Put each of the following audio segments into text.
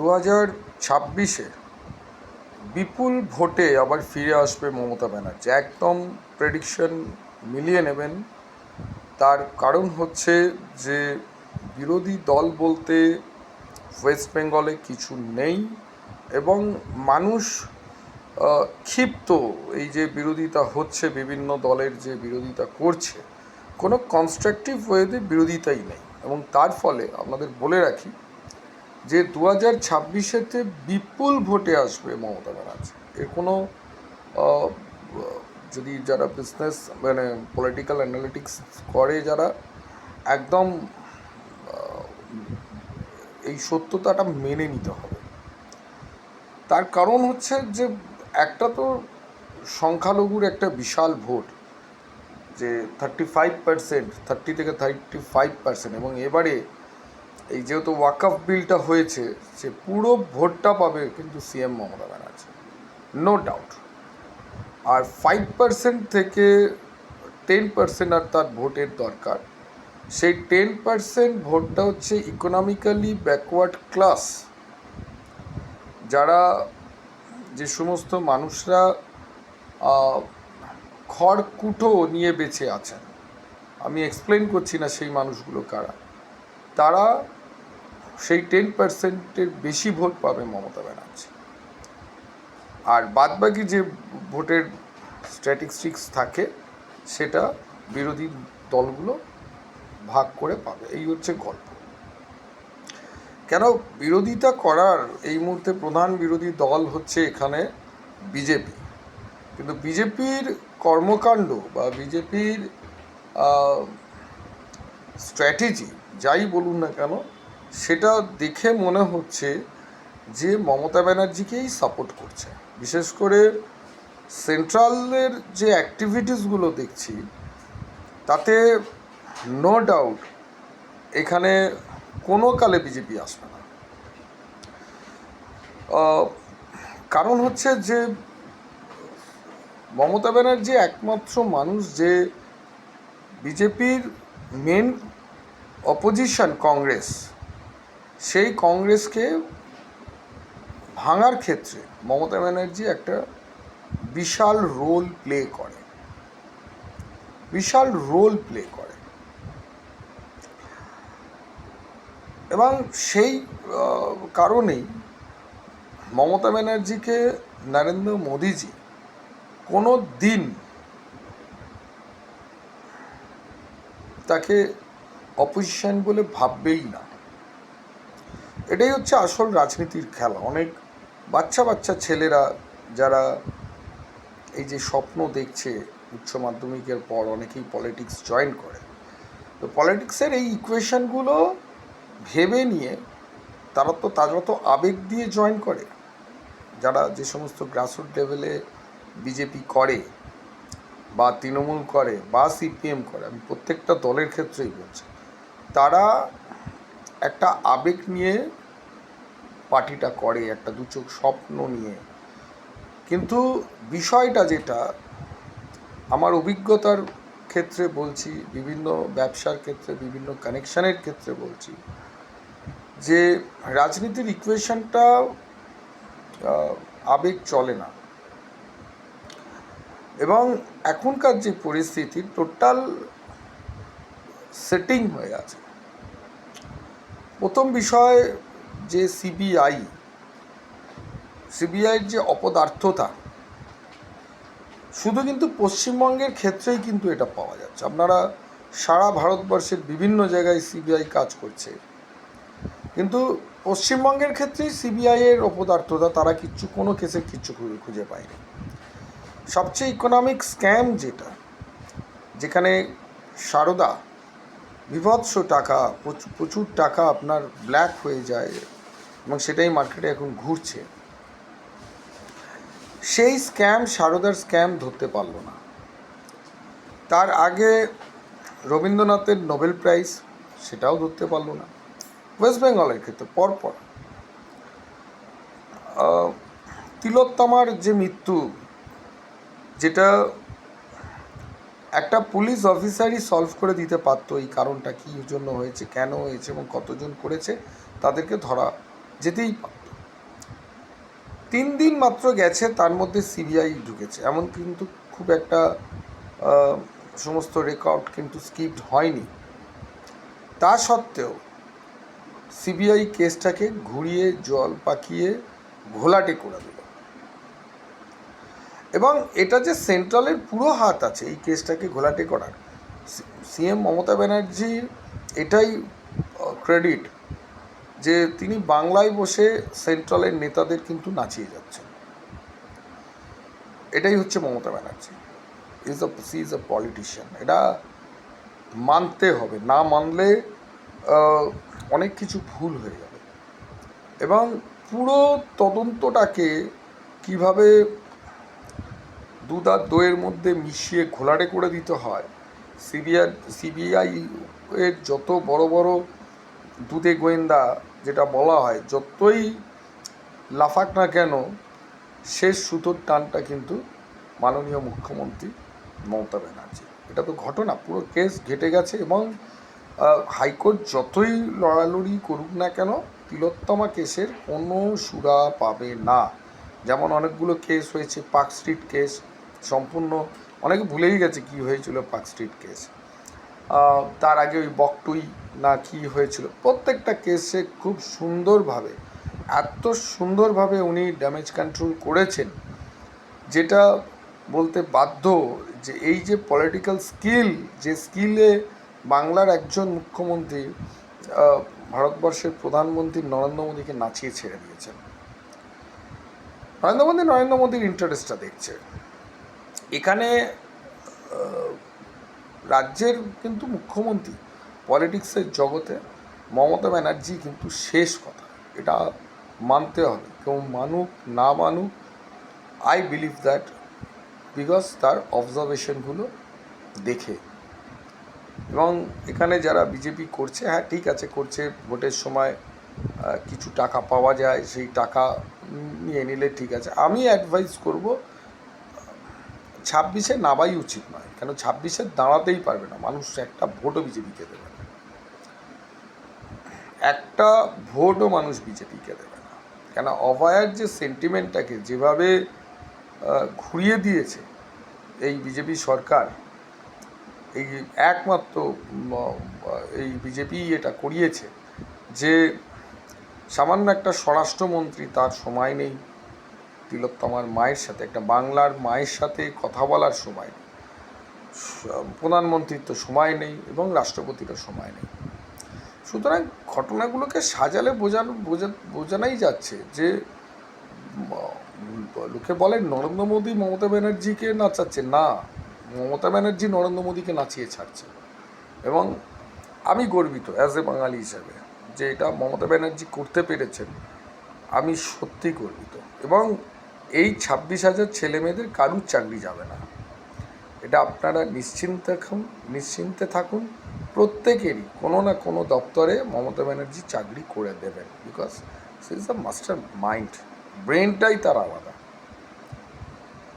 দু হাজার ছাব্বিশে বিপুল ভোটে আবার ফিরে আসবে মমতা ব্যানার্জি। একদম প্রেডিকশন মিলিয়ে নেবেন। তার কারণ হচ্ছে যে বিরোধী দল বলতে ওয়েস্ট বেঙ্গলে কিছু নেই এবং মানুষ ক্ষিপ্ত। এই যে বিরোধিতা হচ্ছে, বিভিন্ন দলের যে বিরোধিতা করছে, কোনো কনস্ট্রাকটিভ ওয়েতে বিরোধিতাই নেই। এবং তার ফলে আপনাদের বলে রাখি যে দু হাজার ছাব্বিশেতে বিপুল ভোটে আসবে মমতা ব্যানার্জি। এর কোনো যদি যারা বিজনেস মানে পলিটিক্যাল অ্যানালিটিক্স করে যারা, একদম এই সত্যতাটা মেনে নিতে হবে। তার কারণ হচ্ছে যে, একটা তো সংখ্যালঘুর একটা বিশাল ভোট, যে থার্টি ফাইভ পার্সেন্ট থার্টি থেকে থার্টি ফাইভ পার্সেন্ট এবং এবারে এই যেহেতু ওয়াকআপ বিলটা হয়েছে, সে পুরো ভোটটা পাবে কিন্তু CM Mamata Banerjee. No doubt আর ফাইভ পার্সেন্ট থেকে টেন পার্সেন্ট আর তার ভোটের দরকার। সেই টেন পার্সেন্ট ভোটটা হচ্ছে ইকোনমিক্যালি ব্যাকওয়ার্ড ক্লাস যারা যে সমস্ত মানুষরা খড়কুটো নিয়ে বেঁচে আছেন, আমি এক্সপ্লেন করছি না সেই মানুষগুলো কারা। তারা সেই টেন পার্সেন্টের বেশি ভোট পাবে মমতা ব্যানার্জি। আর বাদবাকি যে ভোটের স্ট্যাটিস্টিক্স থাকে, সেটা বিরোধী দলগুলো ভাগ করে পাবে। এই হচ্ছে গল্প। কেন বিরোধিতা করার এই মুহূর্তে প্রধান বিরোধী দল হচ্ছে এখানে বিজেপি। কিন্তু বিজেপির কর্মকাণ্ড বা বিজেপির স্ট্র্যাটেজি যাই বলুন না কেন সেটা দেখে মনে হচ্ছে যে মমতা ব্যানার্জিকেই সাপোর্ট করছে। বিশেষ করে সেন্ট্রালের যে অ্যাক্টিভিটিসগুলো দেখছি, তাতে নো ডাউট এখানে কোনো কালে বিজেপি আসবে না। কারণ হচ্ছে যে মমতা ব্যানার্জি একমাত্র মানুষ যে বিজেপির মেন অপোজিশন কংগ্রেস সেই কংগ্রেসকে ভাঙার ক্ষেত্রে মমতা ব্যানার্জি একটা বিশাল রোল প্লে করে। বিশাল রোল প্লে করে। এবং সেই কারণেই মমতা ব্যানার্জিকে নরেন্দ্র মোদীজি কোনো দিন তাকে অপোজিশন বলে ভাববেই না। এটাই হচ্ছে আসল রাজনীতির খেলা। অনেক বাচ্চা বাচ্চা ছেলেরা যারা এই যে স্বপ্ন দেখছে উচ্চ মাধ্যমিকের পর অনেকেই পলিটিক্স জয়েন করে। তো পলিটিক্সের এই ইকুয়েশনগুলো ভেবে নিয়ে তারা তো তারা তো আবেগ দিয়ে জয়েন করে। যারা যে সমস্ত গ্রাসরুট লেভেলে বিজেপি করে বা তৃণমূল করে বা সিপিএম করে, আমি প্রত্যেকটা দলের ক্ষেত্রেই বলছি, তারা একটা আবেগ নিয়ে পার্টিটা করে, একটা দু চোখ স্বপ্ন নিয়ে। কিন্তু বিষয়টা যেটা, আমার অভিজ্ঞতার ক্ষেত্রে বলছি, বিভিন্ন ব্যবসার ক্ষেত্রে, বিভিন্ন কানেকশানের ক্ষেত্রে বলছি, যে রাজনীতির ইকুয়েশনটা আবেগ চলে না। এবং এখনকার যে পরিস্থিতি, টোটাল সেটিং হয়ে আছে। প্রথম বিষয় যে সিবিআই, সিবিআইয়ের যে অপদার্থতা, শুধু কিন্তু পশ্চিমবঙ্গের ক্ষেত্রেই কিন্তু এটা পাওয়া যাচ্ছে। আপনারা সারা ভারতবর্ষের বিভিন্ন জায়গায় সিবিআই কাজ করছে। কিন্তু পশ্চিমবঙ্গের ক্ষেত্রেই সিবিআইয়ের অপদার্থতা, তারা কিচ্ছু, কোনো কেসে কিচ্ছু খুঁজে- পায়নি। সবচেয়ে ইকোনমিক স্ক্যাম যেটা, যেখানে সারদা বিভৎস টাকা প্রচুর টাকা আপনার ব্ল্যাক হয়ে যায়। এবং সেটাই মার্কেটে এখন ঘুরছে। সেই স্ক্যাম সারদার স্ক্যাম ধরতে পারল না। তার আগে রবীন্দ্রনাথের নোবেল প্রাইজ সেটাও ধরতে পারল না। ওয়েস্ট বেঙ্গলের ক্ষেত্রে পরপর। তিলোত্তমার যে মৃত্যু, যেটা একটা পুলিশ অফিসারই সলভ করে দিতে পারতো এই কারণটা কী জন্য হয়েছে, কেন হয়েছে এবং কতজন করেছে, তাদেরকে ধরা যেতেই তিন দিন মাত্র গেছে, তার মধ্যে সিবিআই ঢুকেছে। এমন কিন্তু খুব একটা সমস্ত রেকর্ড কিন্তু স্কিপড হয়নি। তা সত্ত্বেও সিবিআই কেসটাকে ঘুরিয়ে, জল পাকিয়ে, ঘোলাটে করে দিল। এবং এটা যে সেন্ট্রালের পুরো হাত আছে এই কেসটাকে ঘোলাটে করার সিএম মমতা ব্যানার্জির এটাই ক্রেডিট যে তিনি বাংলায় বসে সেন্ট্রালের নেতাদের কিন্তু নাচিয়ে যাচ্ছেন। এটাই হচ্ছে Mamata Banerjee. Is a she is a politician এটা মানতে হবে। না মানলে অনেক কিছু ভুল হয়ে যাবে। এবং পুরো তদন্তটাকে কীভাবে দুধ আর দইয়ের মধ্যে মিশিয়ে ঘোলাটে করে দিতে হয়, সিবিআই সিবিআই এর যত বড় বড় দুধে গোয়েন্দা যেটা বলা হয়, যতই লাফাক না কেন, শেষ সুতোর টানটা কিন্তু মাননীয় মুখ্যমন্ত্রী মমতা ব্যানার্জি। এটা তো ঘটনা, পুরো কেস ঘেটে গেছে এবং হাইকোর্ট যতই লড়ালড়ি করুক না কেন, তিলোত্তমা কেসের কোনো সুরা পাবে না। যেমন অনেকগুলো কেস হয়েছে, পার্ক স্ট্রিট কেস, সম্পূর্ণ অনেকে ভুলেই গেছে কি হয়েছিল পার্ক স্ট্রিট কেস। তার আগে ওই বকটুই না কি হয়েছিল। প্রত্যেকটা কেসে খুব সুন্দরভাবে, এত সুন্দরভাবে উনি ড্যামেজ কন্ট্রোল করেছেন, যেটা বলতে বাধ্য যে এই যে পলিটিক্যাল স্কিল যে স্কিলে বাংলার একজন মুখ্যমন্ত্রী ভারতবর্ষের প্রধানমন্ত্রী নরেন্দ্র মোদীকে নাচিয়ে ছেড়ে দিয়েছেন। নরেন্দ্র মোদী নরেন্দ্র মোদীর ইন্টারেস্টটা দেখছে। এখানে রাজ্যের কিন্তু মুখ্যমন্ত্রী পলিটিক্সের জগতে মমতা ব্যানার্জি কিন্তু শেষ কথা। এটা মানতে হবে। কেউ মানুক, না মানুক আই বিলিভ দ্যাট বিকজ তার অবজারভেশনগুলো দেখে। এবং এখানে যারা বিজেপি করছে হ্যাঁ ঠিক আছে, করছে, ভোটের সময় কিছু টাকা পাওয়া যায়, সেই টাকা নিয়ে নিলে ঠিক আছে। আমি অ্যাডভাইস করব, ছাব্বিশে নামাই উচিত নয়। কেন, ছাব্বিশে দাঁড়াতেই পারবে না। মানুষ একটা ভোটও বিজেপিকে দেবে একটা ভোটও মানুষ বিজেপিকে দেবে না। কেন অভয়ার যে সেন্টিমেন্টটাকে যেভাবে ঘুরিয়ে দিয়েছে এই বিজেপি সরকার, এই একমাত্র এই বিজেপি এটা করিয়েছে যে সামান্য একটা স্বরাষ্ট্রমন্ত্রী তার সময় নেই তিলোত্তমার মায়ের সাথে, একটা বাংলার মায়ের সাথে কথা বলার সময় প্রধানমন্ত্রীর তো সময় নেই এবং রাষ্ট্রপতিরও সময় নেই। সুতরাং ঘটনাগুলোকে সাজালে বোঝানো, বোঝা, বোঝানোই যাচ্ছে যে লোকে বলে নরেন্দ্র মোদী মমতা ব্যানার্জিকে নাচাচ্ছে। না, মমতা ব্যানার্জি নরেন্দ্র মোদীকে নাচিয়ে ছাড়ছে। এবং আমি গর্বিত অ্যাজ এ বাঙালি হিসাবে যে এটা মমতা ব্যানার্জি করতে পেরেছেন। আমি সত্যি গর্বিত। এবং এই ছাব্বিশ হাজার ছেলে মেয়েদের কারুর চাকরি যাবে না। এটা আপনারা নিশ্চিন্তে থাকুন নিশ্চিন্তে থাকুন। প্রত্যেকেরই কোনো না কোনো দপ্তরে মমতা ব্যানার্জি চাকরি করে দেবেন because she is a master mind ব্রেনটাই তার আলাদা।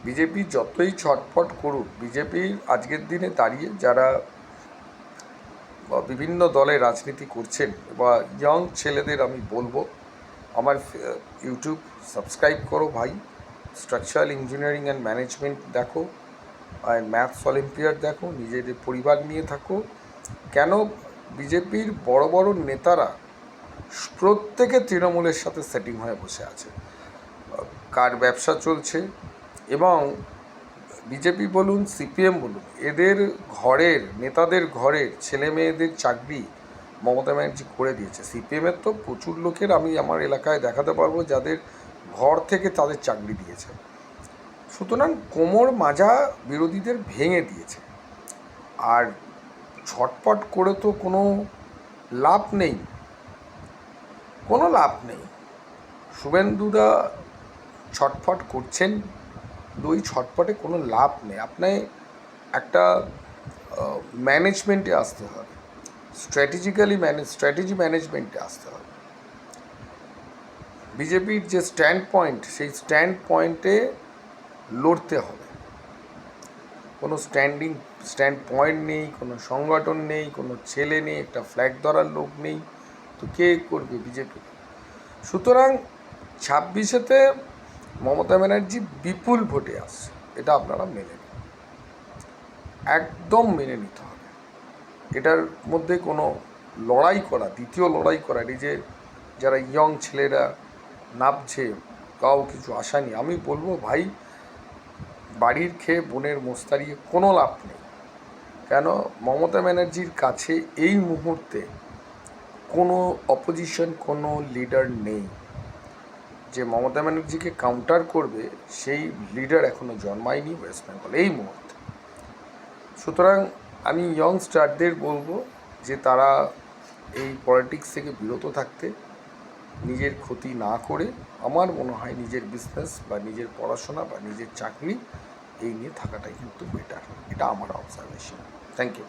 বিজেপি যতই ছটফট করুক বিজেপির আজকের দিনে দাঁড়িয়ে যারা বিভিন্ন দলে রাজনীতি করছেন বা ইয়ং ছেলেদের আমি বলব, আমার ইউটিউব সাবস্ক্রাইব করো ভাই। স্ট্রাকচারাল ইঞ্জিনিয়ারিং অ্যান্ড ম্যানেজমেন্ট দেখো, আর ম্যাথস অলিম্পিয়াড দেখো, নিজেদের পরিবার নিয়ে থাকো। কেন বিজেপির বড় বড় নেতারা প্রত্যেকে তৃণমূলের সাথে সেটিং হয়ে বসে আছে? কার ব্যবসা চলছে? এবং বিজেপি বলুন সিপিএম বলুন, এদের ঘরের, নেতাদের ঘরের ছেলে মেয়েদের চাকরি মমতা ব্যানার্জি করে দিয়েছে। সিপিএমের তো প্রচুর লোকের আমি আমার এলাকায় দেখাতে পারব যাদের ঘর থেকে তাদের চাকরি দিয়েছে। সুতরাং কোমর মাজা বিরোধীদের ভেঙে দিয়েছে। আর ছটপট করে তো কোনো লাভ নেই। কোনো লাভ নেই। শুভেন্দুদা ছটফট করছেন। ওই ছটফটে কোনো লাভ নেই। আপনি একটা ম্যানেজমেন্টে আসতে হবে। স্ট্র্যাটেজিক্যালি ম্যানেজ স্ট্র্যাটেজি ম্যানেজমেন্টে আসতে হবে। বিজেপির যে স্ট্যান্ড পয়েন্ট সেই স্ট্যান্ড পয়েন্টে লড়তে হবে। কোনো স্ট্যান্ডিং স্ট্যান্ড পয়েন্ট নেই, কোনো সংগঠন নেই, কোনো ছেলে নেই, একটা ফ্ল্যাগ ধরার লোক নেই। তো কে করবে বিজেপি সুতরাং ছাব্বিশেতে মমতা ব্যানার্জি বিপুল ভোটে আসছে, এটা আপনারা মেনে নিন। একদম মেনে নিতে হবে। এটার মধ্যে কোনো লড়াই করা, দ্বিতীয় লড়াই করা, এই যে যারা ইয়ং ছেলেরা নামছে, কাউ কিছু আশা নেই। আমি বলব ভাই, বাড়ির খেয়ে বোনের মোস্তারিয়ে কোনো লাভ নেই। কেন মমতা ব্যানার্জির কাছে এই মুহূর্তে কোনো অপোজিশন কোনো লিডার নেই। যে মমতা ব্যানার্জিকে কাউন্টার করবে, সেই লিডার এখনও জন্মায়নি ওয়েস্ট বেঙ্গল এই মুহূর্তে। সুতরাং আমি ইয়ং স্টারদের বলব যে তারা এই পলিটিক্স থেকে বিরত থাকতে, নিজের ক্ষতি না করে, আমার মনে হয় নিজের বিজনেস বা নিজের পড়াশোনা বা নিজের চাকরি এই নিয়ে থাকাটাই কিন্তু বেটার এটা আমার অবজারভেশন থ্যাংক ইউ